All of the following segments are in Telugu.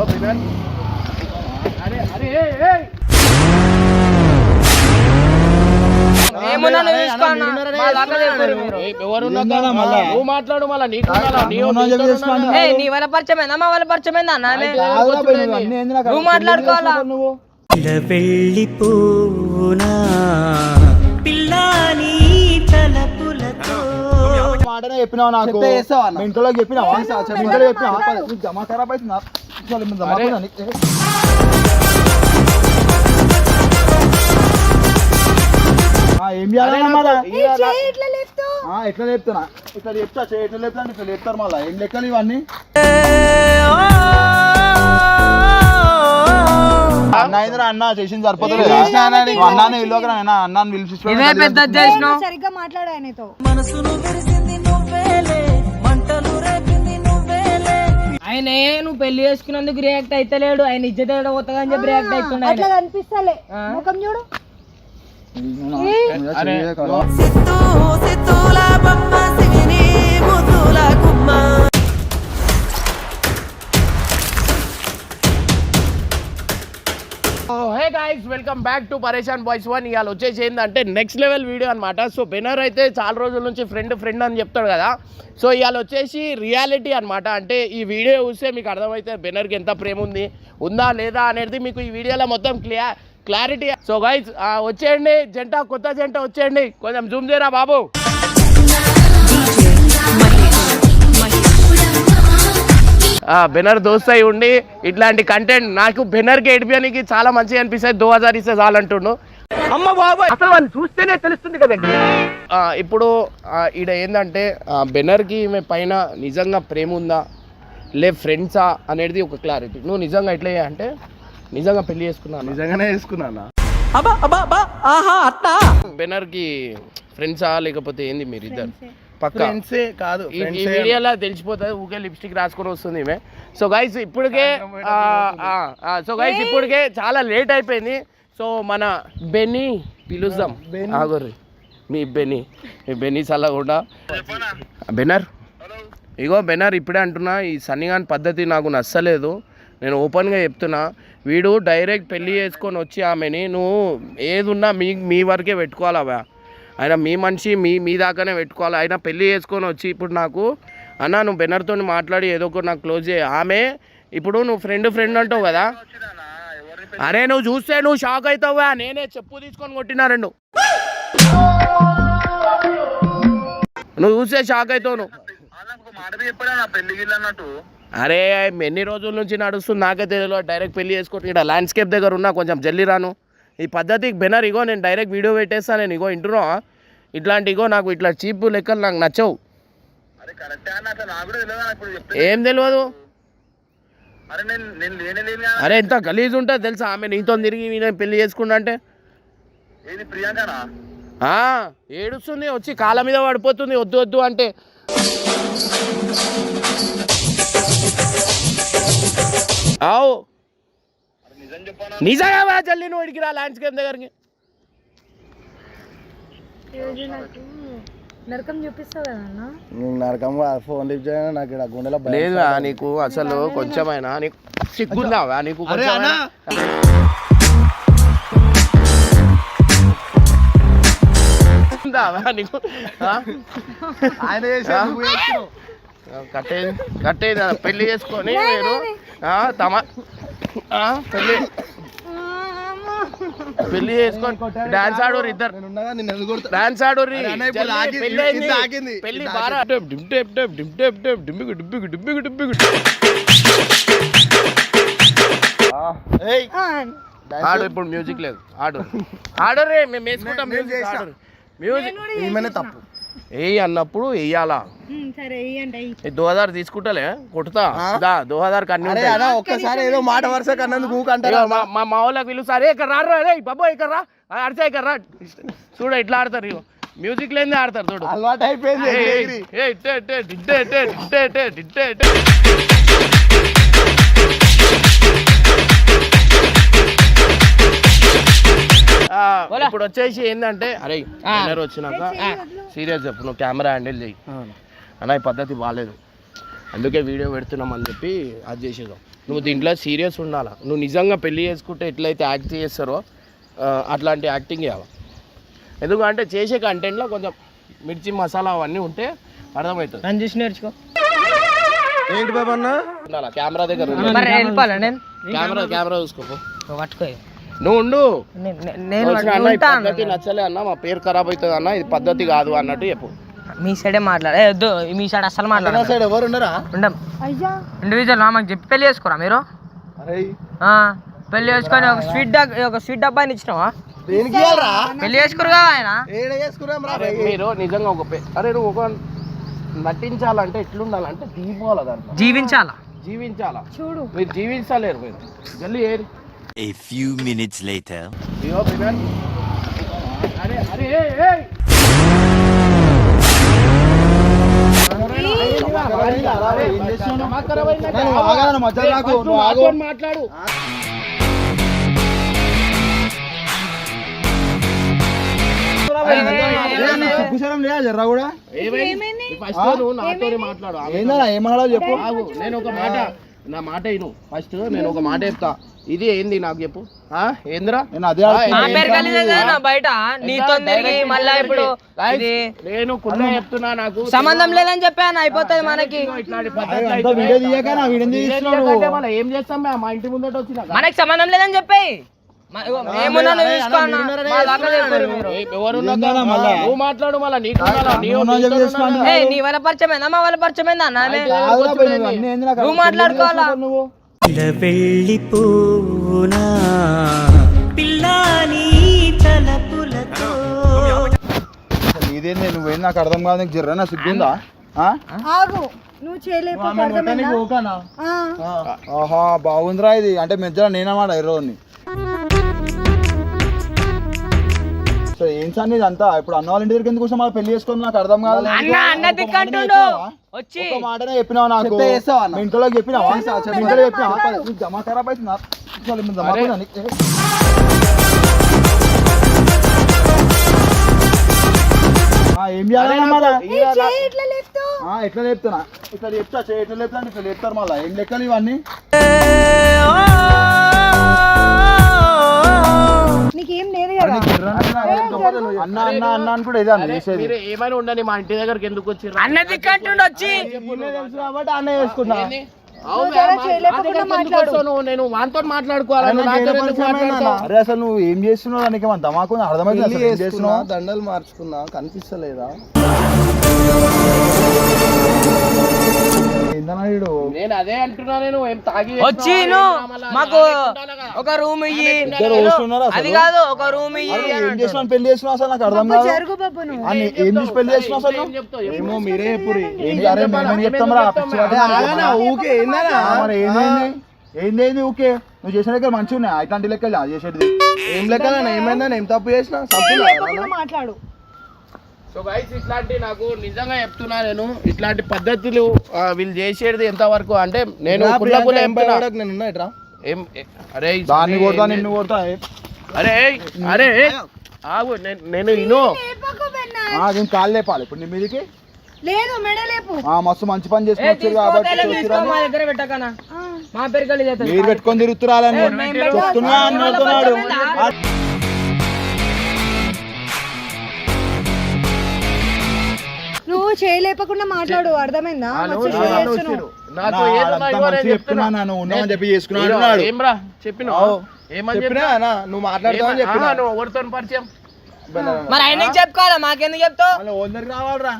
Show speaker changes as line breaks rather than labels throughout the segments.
హలో బినన్ అరే అరే
నువ్వు
మాట్లాడు మళ్ళా? నీ-
మా
నువ్వు
మాట్లాడుకోవాలా?
వెళ్ళిపోనా పిల్లాని
మాటనే చెప్పినావు? నాకు ఇంట్లో ఇంట్లో జమా ఖరాబ్ అవుతుంది?
అరే.
కూడా నీకు- ఆ, ఏం? ఆ, ఎట్లా చెప్తున్నా ఇట్లా చెప్తా ఎట్లా అంటే ఇట్లా చెప్తారు మళ్ళా ఏం లెక్కలు ఇవన్నీ అన్న చేసింది సరిపోతుంది? అన్నాన్ని విలువకరా
నువ్వే చేసినావు
సరిగ్గా మాట్లాడు ఆయనతో
మనసును విరిసింది నువ్వేలే
ఆయన ఏ నువ్వు పెళ్ళి చేసుకున్నందుకు రియాక్ట్ అయితలేడు ఆయన ఇజ్జత కొత్తగా అని చెప్పి రియాక్ట్ ఆయన.
అట్లా కనిపిస్తలే. ముఖం చూడు.
అరే,
సిత్తూ సిత్తూల బొమ్మ
guys welcome back to Pareshan boys one ఇవాళ వచ్చేసి ఏంటంటే నెక్స్ట్ లెవెల్ వీడియో అనమాట సో బెనర్ అయితే చాలా రోజుల నుంచి ఫ్రెండ్ ఫ్రెండ్ అని చెప్తాడు కదా. సో ఇవాళ వచ్చేసి రియాలిటీ అనమాట అంటే ఈ వీడియో చూస్తే మీకు అర్థమైతే బెనర్కి ఎంత ప్రేమ ఉంది ఉందా లేదా అనేది మీకు ఈ వీడియోలో మొత్తం క్లియర్ క్లారిటీ సో గైస్ వచ్చేయండి జంట కొత్త జంట వచ్చేయండి. కొంచెం జూమ్ చేయరా బాబు? బెనర్ దోస్త్ అయి ఉండి ఇట్లాంటి కంటెంట్ నాకు బెనర్కి ఏడిపియానికి చాలా మంచిగా అనిపిస్తుంది. దో హజార్ ఇస్తే చాలంటుండు అమ్మ బాబాయ్! అసలు వాళ్ళు చూస్తేనే తెలుస్తుంది కదండి. ఇప్పుడు ఆ, ఈడ ఏంటంటే బెనర్కి ఈమె పైన నిజంగా ప్రేమ ఉందా? లే ఫ్రెండ్సా? అనేది ఒక క్లారిటీ నువ్వు నిజంగా ఎట్లా అంటే నిజంగా పెళ్ళి చేసుకున్నాను?
నిజంగానే వేసుకున్నా
అబ్బా అబ్బా అబ్బా ఆహా అట్టా
బెనర్కి ఫ్రెండ్సా? లేకపోతే ఏంది మీరు ఇద్దరు
ఫ్రెండ్సే కాదు
ఈ వీడియోలో తెలిసిపోతుంది ఊకే లిప్స్టిక్ రాసుకొని వస్తుంది ఈమె. సో గైస్ ఇప్పటికే సో గైస్ ఇప్పటికే చాలా లేట్ అయిపోయింది. సో మన బెన్నీ పిలుద్దాం. ఆగోర్రి. మీ బెన్నీ మీ బెన్నీ చల్లకుండా బెనర్ ఇగో బెనర్ ఇప్పుడే అంటున్నా ఈ సన్నిగాని పద్ధతి నాకు నచ్చలేదు. నేను ఓపెన్గా చెప్తున్నా వీడు డైరెక్ట్ పెళ్ళి చేసుకొని వచ్చి ఆమెని నువ్వు ఏది ఉన్నా మీ మీ వరకే పెట్టుకోవాలవా ఆయన మీ మనిషి మీ మీ దాకానే పెట్టుకోవాలి. ఆయన పెళ్ళి చేసుకొని వచ్చి ఇప్పుడు నాకు అన్న నువ్వు బెనర్తో మాట్లాడి ఏదో ఒకటి నాకు క్లోజ్ చేయి. ఆమె ఇప్పుడు నువ్వు ఫ్రెండ్ ఫ్రెండ్ అంటావు కదా. అరే నువ్వు చూస్తే నువ్వు షాక్ అవుతావా నేనే చెప్పు తీసుకొని కొట్టినా రెండు. నువ్వు చూస్తే షాక్ అవుతావు నువ్వు. అరే ఎన్ని రోజుల నుంచి నడుస్తుంది? నాకే తెలియదు. డైరెక్ట్ పెళ్ళి చేసుకుంటున్నా ఇక్కడ ల్యాండ్స్కేప్ దగ్గర ఉన్నా కొంచెం జల్లి రాను. ఈ పద్ధతికి బెనర్ ఇగో నేను డైరెక్ట్ వీడియో పెట్టేస్తాను నేను ఇగో ఇంటున్నా. ఇట్లాంటి ఇగో నాకు ఇట్లా చీప్ లెక్కలు నాకు నచ్చవు. ఏం తెలియదు అరే ఎంత గలీజ్ ఉంటుంది తెలుసా? ఆమె నీతో తిరిగి నేను పెళ్ళి చేసుకున్నా అంటే. ఏడుస్తుంది వచ్చి కాళ్ళ మీద పడిపోతుంది వద్దు వద్దు అంటే. ఆవు నిజంగా జల్లి నువ్వు ఇడికి రా ల్యాండ్స్కేప్ దగ్గరికి.
నరకం చూపిస్తావు కదా అన్న
నీకు నరకం ఫోన్ లిఫ్ట్ చేయను? నాకు ఇక్కడ గుండెలో భయం.
లేదా నీకు అసలు కొంచెమైనా నీకు సిగ్గుందావా? నీకు?
ఆయన.
కట్టేది కట్టేది పెళ్ళి చేసుకొని మీరు తమ ఆ, పెళ్ళి చేసుకొని డాన్స్ ఆడోరు ఇద్దరు.
నేను ఉండగా నిన్ను ఎందుకు కొడతా?
డాన్స్
ఆగింది,
పెళ్ళి డిమ్ డెప్ డెప్ డిమ్ డెప్ డెప్ డిమ్మిగు డిమ్మిగు డిమ్మిగు డిమ్మిగు
ఏయ్,
ఆడు ఇప్పుడు మ్యూజిక్ లేదు. ఆడు. ఆడు రే మేము వేసుకుంటాం మ్యూజిక్
చేస్తా.
ఆడు మ్యూజిక్
ఈమెనే తప్పు.
వేయి అన్నప్పుడు వెయ్యాలా
సరే ఇయ్యండి
ఈ దో హజార్ తీసుకుంటలే కొట్టుతా.
ఆ?
దా దో హజార్ కన్నీ
అరే ఒక్కసారి ఏదో మాట వరుస కన్నందుకు
మా మా పిలుస్తారు "ఏ, ఇక్కడ రారు రే బాబో ఇక్కడ రా అడిచా ఇక్కడ రా. చూడ ఇట్లా ఆడతారు ఇగో. మ్యూజిక్ లేదే ఆడతారు చూడు.
అలవాటు అయిపోయింది
ఇప్పుడు వచ్చేసి ఏంటంటే అరే వచ్చినాక సీరియస్ చెప్పు నువ్వు కెమెరా హ్యాండిల్ చెయ్యి. అన్న ఈ పద్ధతి బాగాలేదు. అందుకే వీడియో పెడుతున్నాం అని చెప్పి అది చేసేదాం నువ్వు దీంట్లో సీరియస్ ఉండాలా? నువ్వు నిజంగా పెళ్ళి చేసుకుంటే ఎట్లయితే యాక్ట్ చేస్తారో అట్లాంటి యాక్టింగ్ చేయాలి? ఎందుకంటే చేసే కంటెంట్లో కొంచెం మిర్చి మసాలా అవన్నీ ఉంటే అర్థమవుతుంది.
నన్ను చూసి నేర్చుకో.
ఏంటి బాబు అన్న?
ఉండాలా? కెమెరా దగ్గర కెమెరా కెమెరా
నువ్వు పట్టుకో.
నువ్వు ఉండు.
నేను
నచ్చలే అన్న మా పేరు ఖరాబ్ అవుతుంది అన్న ఇది పద్ధతి కాదు అన్నట్టు చెప్పు.
మీ సైడే మాట్లాడే వద్దు మీ సైడ్ అసలు మాట్లాడ
సైడ్ ఎవరు ఉండరా?
ఉండం.
అయ్యా.
ఇండివిజువల్ మాకు చెప్పి పెళ్ళి చేసుకోరా మీరు? పెళ్ళి చేసుకొని ఒక స్వీట్ డగ్ ఒక స్వీట్ డబ్బాని ఇచ్చినావా? పెళ్ళి చేసుకోరు కదా ఆయన
మీరు నిజంగా ఒక అరే నువ్వు ఒక నటించాలంటే ఎట్లుండాలంటే దాంట్లో.
జీవించాలా?
జీవించాలా?
చూడు.
మీరు జీవించలేరు మీరు. జల్లి ఏరి
A few minutes later.
మాట్లాడు
సిగ్గుశరం లేదా జర్రా కూడా
మాట్లాడు
ఏమన్నా చెప్పు
నేను ఒక మాట నా మాట విను ఫస్ట్ నేను ఒక మాట చెప్తా ఇది ఏంది నాకు చెప్పు. ఏందిరా?
బయట. నీతో తిరిగి మళ్ళా ఇప్పుడు
నేను చెప్తున్నా నాకు
సంబంధం లేదని చెప్పాను అయిపోతుంది మనకి.
ఏం చేస్తాం? మా ఇంటి ముందట
మనకి సంబంధం లేదని చెప్పాయి?
నువ్వు మాట్లాడు మళ్ళా నీకు? నీ
వల్ల పరిచయమైందా మా వల్ల పరిచయమైందా
నువ్వు నాకు
నువ్వు
పిల్లాని తలపులతో.
ఇదేంది నువ్వేం నాకు అర్థం కాదు నీకు జర్రా నా సిగ్గుందా? ఆ?
ఆగు. నువ్వు
ఓకేనా? ఆహా బాగుందిరా ఇది. అంటే మెజ్జల నేనమాట ఈరోజుని సో ఏం సార్ ఇదంతా ఇప్పుడు అన్న వాళ్ళ ఇంటి దగ్గరికి ఎందుకు కూర్చో పెళ్ళి చేసుకుని నాకు అర్థం కాదు
అన్న అన్న దిక్కంటుండు వచ్చి.
ఒక మాటనే చెప్పినావా నాకు?
చెప్తే చేస్తావా అన్న?
మీ ఇంట్లో చెప్పినావా? మీ ఇంట్లో చెప్పినావా? నీకు జమా ఖరాబ్ అవుతుందా? అసలు మీరు జమా పోయిందా నీకు? ఆ, ఏం చేయాలన్నా మళ్ళా?
ఏ చేయి ఇట్లా లేపుతావు?
ఆ, ఎట్లా చెప్తున్నా ఇట్లా చెప్తా ఎట్లా చెప్తా ఇట్లా చెప్తారు మళ్ళీ. ఏం లెక్కలు ఇవన్నీ?
నీకేం లేదు కదా?
అన్న అన్న అన్న అని కూడా ఇదే అన్న
అరే,
చేసేది
మీరు ఏమైనా ఉండని మా ఇంటి దగ్గరికి ఎందుకు వచ్చి.
అన్న దిక్కంటుండు వచ్చి
తెలుసు కాబట్టి అన్న చేసుకున్నా.
నేను వాంతో మాట్లాడుకోవాలి? నువ్వు నాతో ఎందుకు మాట్లాడతావు?
అరే అసలు నువ్వు ఏం చేస్తున్నావు? నీకు ఏమన్నా ధమాకు అర్థమైంది
దండలు మార్చుకున్నా కనిపిస్తలేదా?
నేను అదే అంటున్నా నేను ఏం తాగి
వచ్చి మాకు ఒక రూమ్ ఇయ్యి? అది కాదు ఒక రూమ్ ఇయ్యి
ఏం పెళ్ళి అసలు? నాకు అర్థం కాదు.
జరుగు బాబు నువ్వు.
అన్ని ఏం చేసి పెళ్ళి అసలు?
ఏం చెప్తావు?
ఏమో మీరే ఎప్పుడు
ఏంటి అరే మేమేం చెప్తాం రా.
ఊకే ఏందనా
మరి ఏంది ఏంది? ఏంది ఊకే? నువ్వు చేసిన లెక్కలు మంచిగా ఉన్నాయి ఇట్లాంటి లెక్కలు చేసేది
ఏం లెక్కన ఏమైందా ఏం తప్పు చేసినా?
మాట్లాడు.
సో గైస్ ఇట్లాంటి నాకు నిజంగా చెప్తున్నా నేను. ఇట్లాంటి పద్ధతులు వీళ్ళు చేసేది ఎంత వరకు అంటే నేను ఏం అరే
దాన్ని కొడతా నిన్ను కొడతా.
అరే అరే ఆగు నేను నేను ఇను.
నేను కాళ్ళు లేపాలి. ఇప్పుడు నీ మీదకి.
లేదు మెడ లేపు.
ఆ, మస్తు మంచి పని
తీసుకో,
కాబట్టి
మా పేరు కలిసి
మీరు పెట్టుకొని తిరుగుతురాలని చెప్తున్నా
నువ్వు చేయలేపకుండా మాట్లాడు అర్థమైందా? వచ్చి చేస్తున్నావు.
చెప్తున్నా.
ఉన్నామని చెప్పి
ఏమ్రా చెప్పిన? ఏమని
చెప్పినా
చెప్పినా?
అన్న, నువ్వు మాట్లాడతావని చెప్పినా.
ఆహా, నువ్వు ఎవరితో పరిచయం?
మరి ఆయనకి చెప్పుకోవాలా? మాకెందుకు చెప్తావు?
మళ్ళీ ఓనర్కి రావాలరా.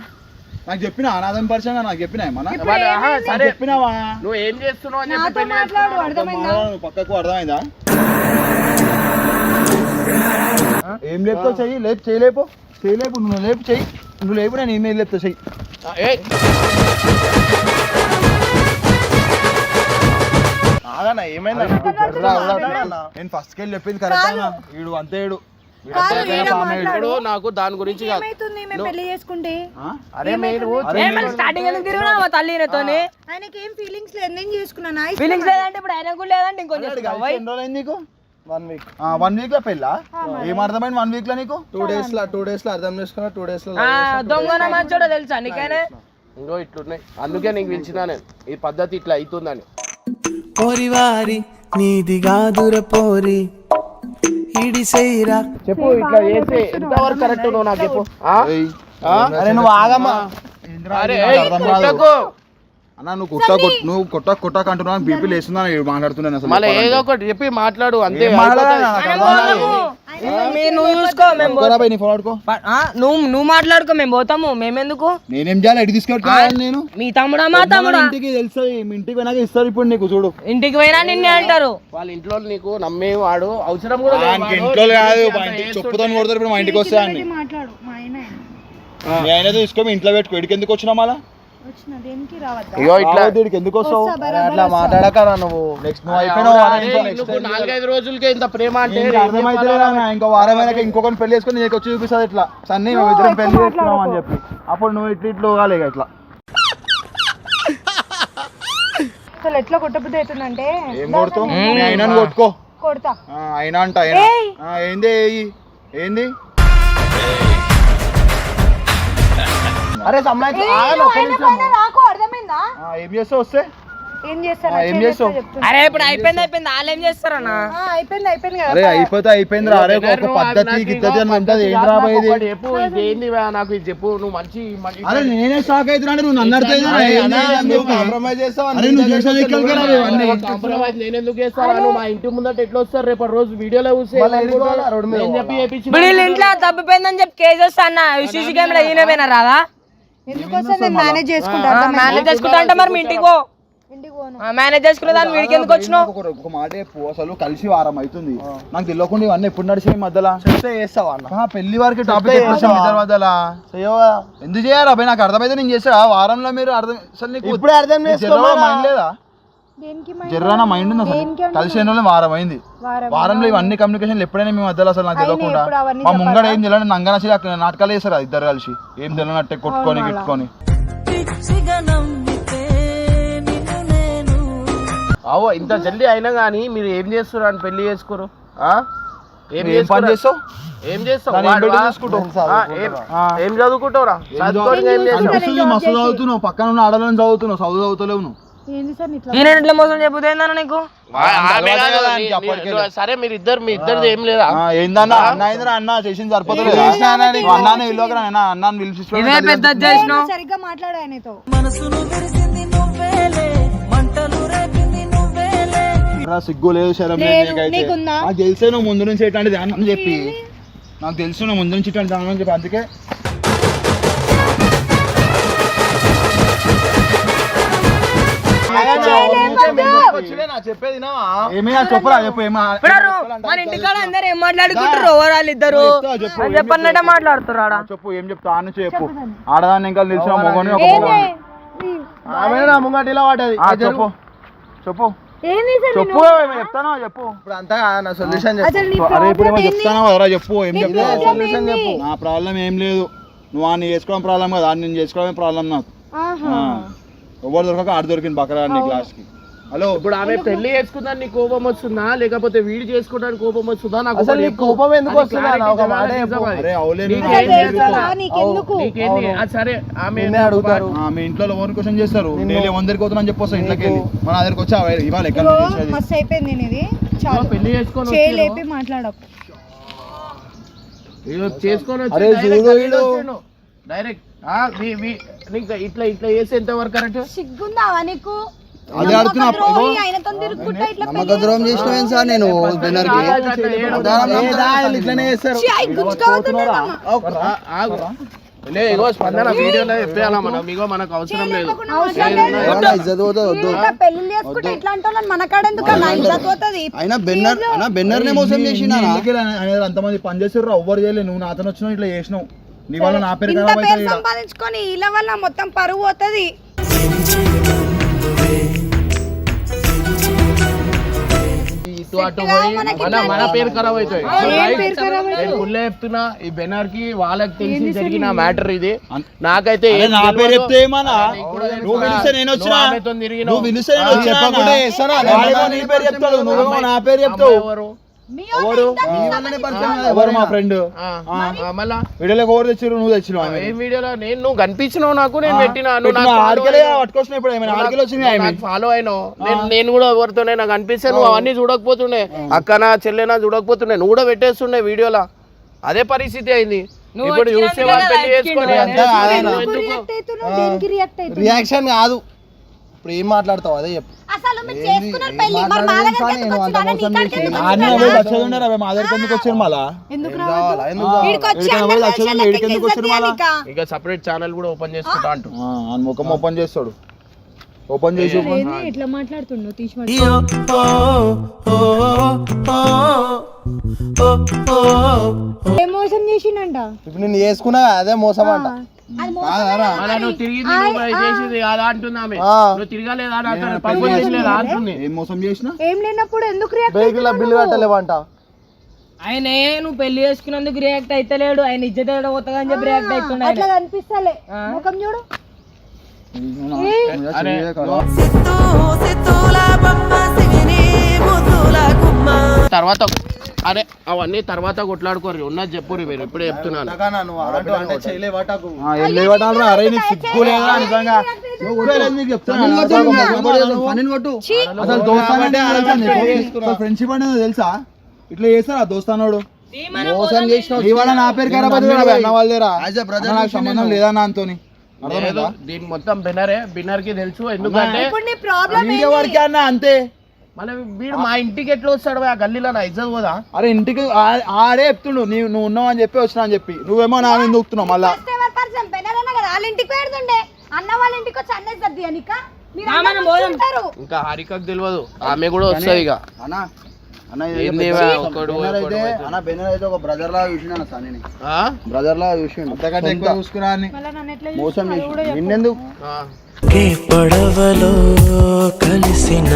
నాకు చెప్పిన అనాథం పరిచయంగా నాకు చెప్పిన ఏమన్నా?
వాళ్ళు, ఆహా, సరే.
చెప్పినావా?
నువ్వు ఏం చేస్తున్నావు అని చెప్పి
నాతో
పెళ్ళి
మాట్లాడు
చేసుకున్నావు.
అర్థమైందా
నువ్వు పక్కకు అర్థమైందా? ఏం లేపుతావు చెయ్యి? లేపు చేయలేపు. చేయలేపు నువ్వు లేపు చెయ్యి. నువ్వు లేపు నేను ఈమెయిల్ లేపుతా చెయ్యి.
ఆ, ఏయ్,
ఆగనా ఏమైందా.
నేను ఫస్ట్ కెళ్ళి చెప్పింది కరెక్ట్ వీడు అంతే వీడు.
ఇప్పుడు నాకు దాని గురించి
పెళ్ళి చేసుకుంటే?
అరే మీరు
స్టార్టింగ్ ఎందుకు తల్లితోని
ఆయనకి ఏం ఫీలింగ్స్ లేదు. నేను చేసుకున్నాను?
ఫీలింగ్స్ లేదంటే ఇప్పుడు ఆయన కూడా లేదంటే ఇంకొంచెం
నీకు?
వన్ వీక్
వన్ వీక్లో పెళ్ళా? ఏం అర్థమైంది వన్ వీక్లో నీకు?
టూ డేస్లో టూ డేస్లో అర్థం చేసుకున్నా టూ
డేస్లో దొంగన మంచోడో తెలుసా నీకైనా?
ఇంకో ఇట్లున్నాయి. అందుకే నీకు పిలిచినా నేను. ఈ పద్ధతి ఇట్లా అవుతుందని.
పోరివారి నీది గాదుర పోరి.
చెప్పు ఇట్లా చేసి ఎంతవరకు కరెక్ట్ నువ్వు నాకు చెప్పు?
అరే నువ్వు ఆగమ్మా.
అరే.
అన్న నువ్వు కొట్ట కొట్- నువ్వు కొట్ట కొట్టక అంటున్నావు బీపీ లేస్తుందా మాట్లాడుతున్నాను అసలు
మళ్ళీ ఏదో ఒకటి చెప్పి మాట్లాడు అంతే
నువ్వు చూసుకో నువ్వు నువ్వు మాట్లాడుకో మేము పోతాము. మేమెందుకు?
నేనేం చేయాలి? ఎటు తీసుకెళ్ళి నేను?
మీ తమ్ముడా మా తమ్ముడా?
ఇంటికి తెలుస్తుంది మీ ఇంటికి పోయినాక ఇస్తారు ఇప్పుడు నీకు చూడు.
ఇంటికి పోయినా నిన్నే అంటారు.
వాళ్ళ ఇంట్లో నీకు నమ్మే వాడు. అవసరం కూడా.
ఇంట్లో కాదు చెప్పుతో కొడతారు ఇప్పుడు మా ఇంటికి వస్తా
మాట్లాడు మా ఆయన.
మీ ఆయన తీసుకో మీ ఇంట్లో పెట్టుకో. ఇడికి ఎందుకు వచ్చినా మళ్ళా?
వచ్చిన? దేనికి రావద్దా?
ఇగో ఇట్లా
ఎందుకు వస్తావు?
అట్లా మాట్లాడకరా నువ్వు.
నెక్స్ట్ నువ్వు అయిపోయినావు
నాలుగైదు రోజులకే ఇంత ప్రేమ అంటే
నీకు అర్థమైతే ఇంకో వారం అయినాక ఇంకొకరిని పెళ్ళి చేసుకుని నీకు వచ్చి చూపిస్తుంది ఇట్లా. సన్నీ మేము ఇద్దరం పెళ్ళి చేసుకున్నాం అని చెప్పి. అప్పుడు నువ్వు ఇట్లా ఇట్లా ఇక ఇట్లా.
అసలు ఎట్లా కొట్టబుద్ధి అవుతుందంటే?
ఏం కొడుతావు? అయినా కొట్టుకో.
కొడతా.
ఆ, అయినా అంట ఏంది ఏయ్? ఏంది?
అరే సంబంధించి
నాకు అర్థమైందా?
ఆ, ఏం చేస్తావు వస్తే?
ఏం చేస్తాను?
ఆ, ఏం చేస్తావు?
అరే ఇప్పుడు అయిపోయింది అయిపోయింది. వాళ్ళు ఏం చేస్తారన్నా
అయిపోయింది అయిపోయింది కదా
అరే అయిపోతే అయిపోయింది రా అరే ఒక పద్ధతి గిద్దతి అని ఉంటుంది ఏం రాబోయేది
ఒకటి చెప్పు ఇది? ఏంది వా, నాకు ఇది చెప్పు నువ్వు మంచి
అరే నేనే షాక్ నువ్వు నన్ను అర్థం
కాంప్రమైజ్ చేస్తావు?
అరే నువ్వు చేసే లెక్కలు కదా ఇవన్నీ.
కాంప్రమైజ్ నేను ఎందుకు చేస్తాను మా ఇంటి ముందట ఎట్లా వస్తారు? రేపు రోజు వీడియోలో చెప్పి
వీళ్ళ ఇంట్లో తప్పిపోయిందని చెప్పి కేసు వస్తా అన్న సీసీ కెమెరా ఈయన పోయినా రాదా
ఎందుకోసం నేను మేనేజ్ చేసుకుంటా
మేనేజ్ చేసుకుంటా అంటే మరి మీ ఇంటికి పో.
ఇంటికి పోను.
మేనేజ్ చేసుకునే దాన్ని వీడికి ఎందుకు వచ్చినావు?
ఒక ఒక మాట చెప్పు. అసలు కలిసి వారం అవుతుంది. నాకు తెలియకుండా ఇవన్నీ ఎప్పుడు నడిచాయి ఈ మధ్యలో?
చెప్తే చేస్తావా అన్న?
ఆ, పెళ్ళి వారికి టాపిక్ మధ్యలో ఎందుకు చేయాలి అబ్బాయి? నాకు అర్థమైతే నేను చేసా వారంలో మీరు అర్థం అసలు నీకు
ఇప్పుడే అర్థం
లేదా? జర్రానా మైండ్ ఉంది అసలు. కలిసి ఎన్ని వారం అయింది
వారం
వారంలో ఇవన్నీ కమ్యూనికేషన్ ఎప్పుడైనా మీ మధ్యలో అసలు నాకు తెలియకుండా మా ముంగడ ఏం తెలియదు నంగనసి నాటకాలు చేస్తారు కదా ఇద్దరు కలిసి. ఏం తెలియనట్టే కొట్టుకొని గిట్టుకొని.
అవో ఇంత జల్దీ అయినా కానీ మీరు ఏం చేస్తారు అని పెళ్ళి చేసుకోరు ఆ? ఏం
ఏం పని? చేస్తావు?
ఏం చేస్తావు?
ఏం
చదువుకుంటావురా? చదువుకోవడం ఏం
మస్తు చదువుతున్నావు. పక్కన ఉన్న ఆడలను చదువుతున్నావు చదువు చదువుతలేవు నువ్వు.
ఏంది సార్ ఇట్లా
మోసం నీకు?
సరే మీరు ఇద్దరు మీ ఇద్దరిది ఏం లేదా?
ఆ, ఏందన్నా అన్న అయిందిరా అన్న చేసింది సరిపోతుంది? అన్నాను ఇల్లు అన్నాను పిలిచి
ఇదే పెద్ద చేసినావు
సరిగ్గా మాట్లాడు ఆయనతో.
రా, సిగ్గు లేదు? నాకు తెలిసే నువ్వు ముందు నుంచి ఎట్లాంటి ధ్యానం చెప్పి. నాకు తెలుసు నువ్వు ముందు నుంచి ఇట్లాంటి ధ్యానం చెప్పి అందుకే
మన ఇంటికాడ అందరు ఏం మాట్లాడుకుంటారు ఓవరాల్ ఇద్దరు చెప్పన్నట్టే మాట్లాడుతారు ఆడ.
చెప్పు ఏం చెప్తా ఆ నుంచి చెప్పు. ఆడదాన్ని ఇంకా తెలిసిన మొగని ఒక మొగని.
ఆమె నా ముంగట ఇలా పడ్డది
ఆ, చెప్పు చెప్పు.
ఏంది సార్
చెప్పు చెప్తానో చెప్పు.
ఇప్పుడు అంతా నా సొల్యూషన్
అరే ఇప్పుడు ఏమో
ప్రాబ్లం ఏంది?
చెప్తానో కదరా చెప్పు ఏం చెప్తా
సొల్యూషన్ చెప్పు.
నా ప్రాబ్లం ఏం లేదు. నువ్వు ఆయన చేసుకోవడం ప్రాబ్లం కదా ఆయన నేను చేసుకోవడమే ప్రాబ్లం నాకు. ఎవరు దొరకక ఆడ దొరికింది బకరా నీ క్లాస్కి. హలో?
ఇప్పుడు ఆమె పెళ్ళి చేసుకుందని నీకు కోపం వస్తుందా? లేకపోతే వీడి చేసుకోవడానికి కోపం వస్తుందా? నాకు
అసలు
చెప్పు.
కోపం ఎందుకు వస్తుందా? ఒక మాట.
అరే?
నీకెందుకు?
సరే ఆమె
అడుగుతారు.
ఇంట్లో ఎవరిని క్వశ్చన్ చేస్తారు? డైలీ వందరికి పోతున్నా చెప్పి వస్తా ఇంట్లోకి వెళ్ళి. మన దగ్గరికి వచ్చి "ఆ, ఇవాళ ఎక్కడ
ఇదిగో,
నుంచి చేసేది?"
మస్తు అయిపోయింది నేను ఇది. చాలు.
పెళ్ళి చేసుకొని
చేయలేపి మాట్లాడకు.
ఇగో చేసుకొని వచ్చి
అరే
direct
చూడు
గా
వీడు.
వచ్చిండు. డైరెక్ట్ ఇట్లా ఇట్లా చేసి ఎంత వరకు కరెక్ట్
సిగ్గుందావా నీకు?
అదే అడుగుతున్నా.
ద్రోహి
చేసిన సార్ నేను బెన్నర్కి ఇట్లనే చేస్తారు.
ఛీ, అయి గుంజుకోవద్దున్నాడమ్మా.
లే ఇగో స్పందన వీడియోలో చెప్పేయాలా మనం? ఇగో మనకు అవసరం లేదు.
నా
అయినా బెన్నర్ అయినా మోసం చేసిన
అంతమంది పని చేస్తారు ఎవ్వరు చేయలేదు. నువ్వు నాతో వచ్చినావు ఇట్లా చేసినావు. నీ వల్ల నా పేరు
ఇంత
ఖరాబ్
పేరు
అవుతుంది ఈడ.
సంపాదించుకొని వీళ్ళ వల్ల మొత్తం పరువు పోతుంది
ఇటు అటు పోయి మన మన పేరు ఖరాబ్ అవుతుంది
ఖరాబ్
నేను చెప్తున్నా ఈ బెనర్కి వాళ్ళకి తెలిసి జరిగిన మ్యాటర్ ఇది నాకైతే
అరే
ఏం
నా పేరు
తెలియదు.
చెప్తే ఏమన్నా
నీకు కూడా తెలుసు
నువ్వు
కదా.
పిలిస్తే నేను వచ్చినా
నువ్వు ఆమెతో తిరిగినావు.
నువ్వు పిలిస్తే నేను
ఆ,
వచ్చినా
చెప్పకుండా
అన్న.
చేస్తానా?
వాడేమో నీ పేరు చెప్తాడు నువ్వేమో నా పేరు చెప్తావు
అమ్మాయి ఎవరు
ఎవరు? మా ఫ్రెండ్?
మళ్ళా?
వీడియోలో ఎవరు నువ్వు తెచ్చినావు ఆమె.
ఏం వీడియోలో? నేను నువ్వు కనిపించినావు నాకు నేను పెట్టినా. నువ్వు నాకు
ఆడికెళ్ళే పట్టుకొచ్చిన ఇప్పుడు ఏమైనా? ఆడికెళ్ళి వచ్చింది ఆమె
ఫాలో అయినావు. నేను నేను కూడా ఎవరితోనే నాకు అనిపిస్తే నువ్వు అవన్నీ చూడకపోతుండే. అక్కనా చెల్లెనా చూడకపోతుండే. నువ్వు కూడా పెట్టేస్తుండే వీడియోలో. అదే పరిస్థితి అయింది. ఇప్పుడు చూసే వాళ్ళు పెళ్ళి చేసుకొని అంతా నువ్వు ఎందుకు?
రియాక్ట్ అవుతున్నావు? దేనికి రియాక్ట్ అవుతున్నావు?
రియాక్షన్ కాదు. ఇప్పుడు ఏం మాట్లాడతావు? అదే చెప్పు.
అసలు మీరు చేసుకున్నారు పెళ్ళి మరి మా దగ్గరికి ఎందుకు వచ్చినారని నీ కాడికి ఎందుకు
అన్ని
వచ్చినారా?
అవే లక్షలు ఉండే అవి మా దగ్గరికి ఎందుకు వచ్చారు మళ్ళా
ఎందుకు
కావాలా? ఎందుకు
వీడికి వచ్చి
వీడికి
అందరి
అవే లక్షలు
మనుషులకి
వీడికి ఎందుకు
ఇజ్జత్
వచ్చారు మళ్ళా?
ఇయ్యాలికా?
ఇక సపరేట్ ఛానల్ కూడా ఓపెన్ చేసుకుంటా అంటూ
ఆ, ఆయన ముఖం ఓపెన్ చేస్తాడు. ఓపెన్ చేసి
ఏంది? ఇట్లా మాట్లాడుతున్నావు తీసి ఏం మోసం చేసిండంట?
ఇప్పుడు నేను చేసుకున్నా అదే మోసం అంట
నువ్వు తిరిగింది నువ్వు చేసింది కాదా. నువ్వు తిరగలేదా చేయలేదా అంటుంది
ఏం మోసం చేసినా?
ఏం లేనప్పుడు ఎందుకు రియాక్ట్
బేగుల బిల్లు కట్టలేవంట.
ఆయనే నువ్వు పెళ్ళి చేసుకున్నందుకు రియాక్ట్ అయితలేడు ఆయన ఇజ్జత ఏడ పోతుందా అని చెప్పి రియాక్ట్ అవుతుండే
అట్లా కనిపిస్తలే. ముఖం చూడు.
తర్వాత అరే అవన్నీ తర్వాత కొట్లాడుకోరు ఉన్నది చెప్పురు మీరు. ఇప్పుడే చెప్తున్నాను.
అరే నీకు సిగ్గు లేదా? నిజంగా. అసలు ఫ్రెండ్షిప్ అనేది తెలుసా? ఇట్లా చేస్తారా దోస్తానోడు?
మోసం చేసిన
ఇవాళ నా పేరు అవుతుంది అన్న
brother
నాకు సంబంధం లేదా నా అంతోని.
లేదు దీని మొత్తం బిన్నరే బిన్నర్కి తెలుసు. ఎందుకంటే
అంతే.
మళ్ళీ వీడు మా ఇంటికి ఎట్లా వస్తాడు ఆ గల్లీలో నా ఇజ్జత్ పోదా?
అరే ఇంటికి ఆడే చెప్తుండు నీవు నువ్వు ఉన్నావు అని చెప్పి వచ్చినా అని చెప్పి. నువ్వేమో నా మీద దూకుతున్నావు మళ్ళా.
వాళ్ళ ఇంటికి పెడుతుండే అన్న వాళ్ళ ఇంటికి వచ్చి.
ఇంకా. హారికకు తెలియదు ఆమె కూడా వస్తుంది ఇక.
అన్న బ్రదర్ లా చూసిన? బ్రదర్ లా
ఎట్లా
మోసం? చేసి నిన్నెందుకు?
ఆ.
ఒకే పడవలో కలిసిన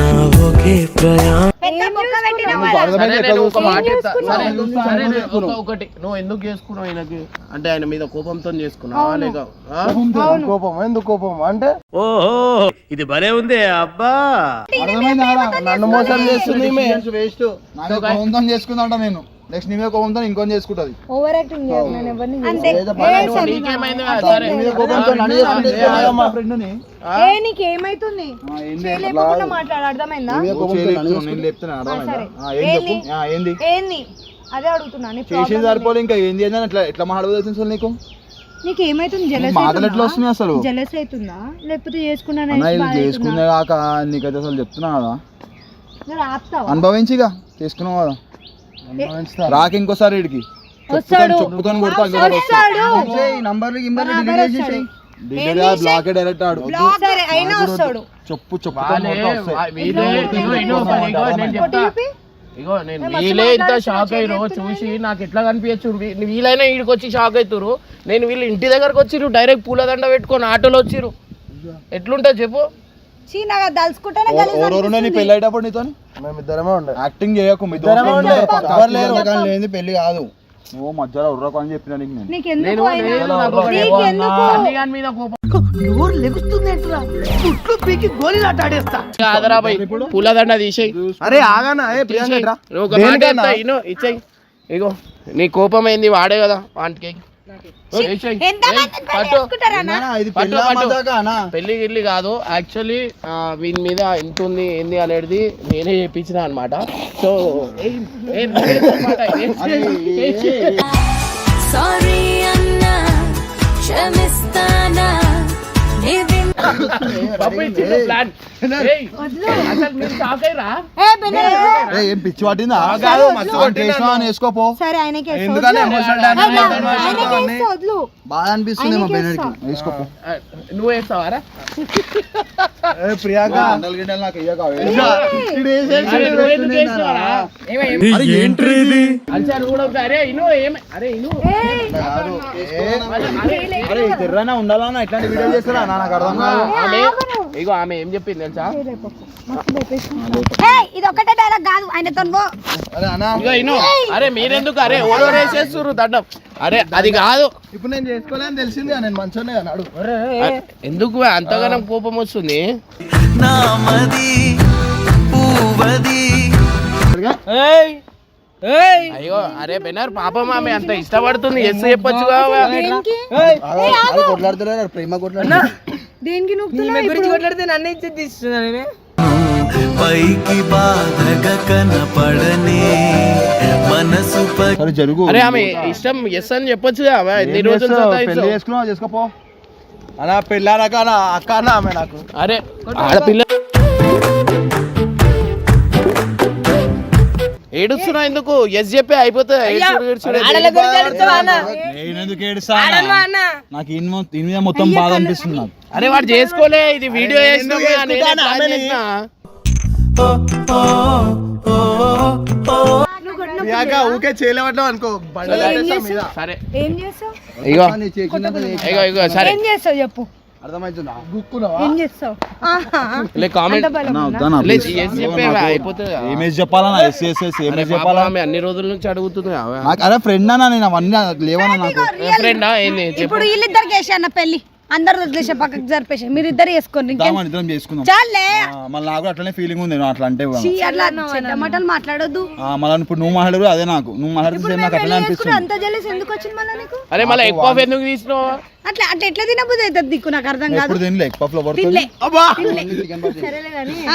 ఒకే ప్రయాణం.
ఒకటి. నువ్వు ఎందుకు చేసుకున్నావు ఆయనకి అంటే ఆయన మీద కోపంతో చేసుకున్నావా లేక?
కోపం ఎందుకు కోపం అంటే?
అర్థమైందా? రా?
నన్ను మోసం చేస్తుంది.
వేస్ట్ చేసుకుందంట నేను. నెక్స్ట్ నీవే కోపంతో ఇంకొని చేసుకుంటది.
ఓవర్ యాక్టింగ్ చేయకు నేను ఎవరిని అంతే
నీకేమైంది సరే.
నీవే కోపంతో నన్ను చేసుకుంటే మా ఫ్రెండ్ని.
ఏ నీకు ఏమైతుంది చేయలేకుండా మాట్లాడు అర్థమైందా
నేను లేపుతున్నా అర్థమైందా? ఆ, ఏం చెప్పు? ఆ, ఏంది?
ఏంది? అదే అడుగుతున్నా నీ
చేసింది
problem
సరిపోలే ఇంకా ఏంది ఏంది అని ఎట్లా ఎట్లా మాట్లాడదు అసలు నీకు?
నీకు ఏమైతుంది జలస్
మాటలు ఎట్లా వస్తున్నాయి అసలు?
జలస్ అవుతుందా లేకపోతే
ఇది చేసుకునే కాక నీకైతే అసలు చెప్తున్నా కదా.
ఆపుతావా?
అనుభవించిగా చేసుకున్నావు కదా. రాక ఇంకోసారి
వస్తాడు.
నంబర్లు గింబర్లు డిలీట్
బ్లాక్ డైరెక్ట్ ఆడు.
అయినా వస్తాడు.
చెప్పు
ఇగో, నేను వీళ్ళే ఇంత షాక్ అయ్యారు చూసి నాకు ఎట్లా కనిపించచ్చు వీ- వీళ్ళైనా ఈడికి వచ్చి షాక్ అవుతారు నేను వీళ్ళు ఇంటి దగ్గరకు వచ్చిర్రు డైరెక్ట్ పూలదండ పెట్టుకొని ఆటోలో వచ్చిర్రు. ఎట్లుంటుంది చెప్పు.
చీ నాకు
పెళ్ళి అయ్యేటప్పుడు నీతో
మేమిద్దరమే ఉండే.
యాక్టింగ్ చేయకు మీ
ఇద్దరమే ఉండే.
దోస్తులు
ఎవరు లేరు. లేనిది పెళ్ళి కాదు.
ఓ మధ్యలో ఉర్రకు అని చెప్పిన నీకు నేను.
అయినా
కాదరా భయ్ పూలదండ తీసేయి.
అరే ఆగానా ఏ ప్రియాంక ఇట్రా.
నువ్వు ఒక మాట చెప్తా, ఇను ఇచ్చేయి. ఇగో నీ కోపం ఏంది? వాడే కదా వానికి
పెళ్ళి
గిల్లి కాదు. యాక్చువల్లీ వీని మీద ఎంత ఉంది ఏంది అనేది నేనే చెప్పించిన అనమాట సో
సారీ అన్నా. క్షమిస్తానా.
ఏ
పిచ్చి పట్టిందా? వేసుకోపో
సరే ఆయనకి.
బాధ అనిపిస్తుంది మా
వేసుకోపో
నువ్వు వేస్తావారా?
ఉండాలన్నా ఇట్లాంటి వీడియో చేస్తారా? నాకు అర్థం కాదు.
ఆమె ఇగో ఆమె ఏం చెప్పింది తెలుసా?
ఏ, ఇది ఒకటే డైలాగ్ కాదు ఆయనతో పో.
అరే అన్నా.
ఇగో ఇను. అరే మీరెందుకు? అరే ఓడో వేసేస్తుర్రు దండం. అరే అది కాదు.
ఇప్పుడు నేను చేసుకోలేని తెలిసింది నేను మంచోనే అన్నాడు
అరే, ఎందుకు అంతగానం కోపం వస్తుంది.
నామది పూవది
ఏయ్
అయ్యో అరే బెనర్ పాపం ఆమె అంత ఇష్టపడుతుంది. ఎస్ చెప్పొచ్చు
ప్రేమ కొట్లాడుతున్నారు.
దేనికి
గురించి కొట్లాడితే నన్ను తీస్తున్నాను
పైకి బాధగా కనపడనే మనసు ప-
సరే జరుగు.
అరే ఆమె ఇష్టం ఎస్ అని చెప్పొచ్చు ఎన్ని
ఏం
రోజులు
చేస్తావు?
సతాయిస్తావు?
పెళ్ళి చేసుకున్నావు? చేసుకోపో.
అన్నా పెళ్ళానక అన్న అక్క అన్న ఆమె నాకు?
అరే ఆడపిల్ల ఏడుస్తున్నా ఎందుకు? ఎస్ చెప్పి అయిపోతుంది
నాకు ఇన్ మొ- దీని మీద మొత్తం బాధ అనిపిస్తుంది నాకు.
అరే వాడు చేసుకోలే ఇది వీడియో
ఊకే చేయలేవట్లేవు అనుకో.
సరే.
ఏం చేస్తావు
ఇగో. సరే.
ఏం చేస్తావు చెప్పు?
అన్నా,
రోజుల నుంచి అడుగుతుంది
నాకు అరే ఫ్రెండ్ అన్నా నేను అవన్నీ నాకు లేవన్నా నాకు.
ఫ్రెండా ఏంది?
ఇప్పుడు వీళ్ళిద్దరికి వేసి అన్న పెళ్ళి అందరు వదిలేసే పక్కకు జరిపేసి మీరు ఇద్దరు వేసుకోండి
ఇద్దరం చేసుకుందాం.
చాలే.
మళ్ళీ నాకు అట్లనే ఫీలింగ్ ఉంది నువ్వు అట్లా అంటే
అట్లా మాట్లాడొద్దు.
ఆ, మళ్ళీ ఇప్పుడు నువ్వు మాట్లాడరు అదే నాకు. నువ్వు మాట్లాడితే
ఇప్పుడు
సేమ్
మేము
నాకు అట్లనే
పెళ్ళి చేసుకుని
అనిపిస్తుంది.
అంత జలేసి ఎందుకు వచ్చింది మళ్ళీ నీకు?
అరే మళ్ళీ ఎక్కువ ఎందుకు తీసినావు?
అట్లా అట్లా ఎట్లా తినబుద్ధి అవుతుంది నీకు నాకు అర్థం కాదు
తినలే పఫ్లో
తినలే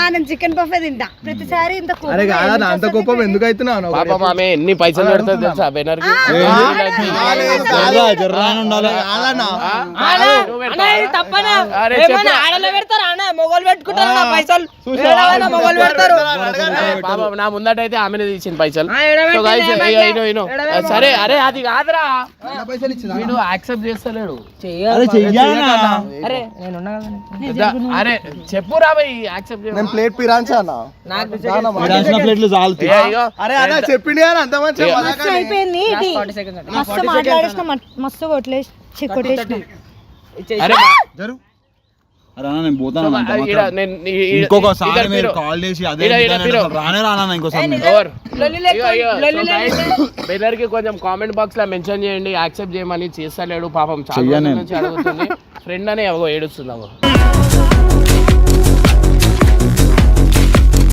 నేను చికెన్ పఫే తింటా ప్రతిసారి ఇంత
అరే కాదా అంత కోపం ఎందుకు అవుతున్నావు
పాపం ఆమె ఎన్ని పైసలు పెడుతుంది తెలుసా బెనర్కి
జర్రాని ఉండాలి
అన్న అన్న, ఇది తప్పనా
అరే
ఏమన్నా
చెప్పు.
ఆడలో పెడతారా అన్న మొగోళ్ళు పెట్టుకుంటారు నా పైసలు ఏడవన్నా మొగోళ్ళు పెడతారు
పాపం నా ముందట అయితే ఆమెనే తీసింది పైసలు. సరే అరే అది కాదురా
పైసలు ఇచ్చిన
వీడు యాక్సెప్ట్ చేస్తలేడు
అరే
యాక్సెప్ట్
నేను ప్లేట్ పిరాంచా అన్న
నాకు
ప్లేట్లు చాలు
అరే అన్న అని అంత
మస్తు అయిపోయింది. ఇది.
ఫార్టీ సెకండ్స్
మస్తు మాట్లాడేసిన మస్తు కొట్లేసి కొట్టేసిన.
అరే
జరు. అరే నేను పోతాను ఇంకొకసారి మీరు. కాల్ చేసి అదే రానే రానా ఇంకోసారి
కి కొంచెం కామెంట్ బాక్స్లో మెన్షన్ చేయండి. యాక్సెప్ట్ చేయమని చేస్తలేడు పాపం చాలా. నుంచి అడుగుతుంది. ఫ్రెండ్ అనే అగో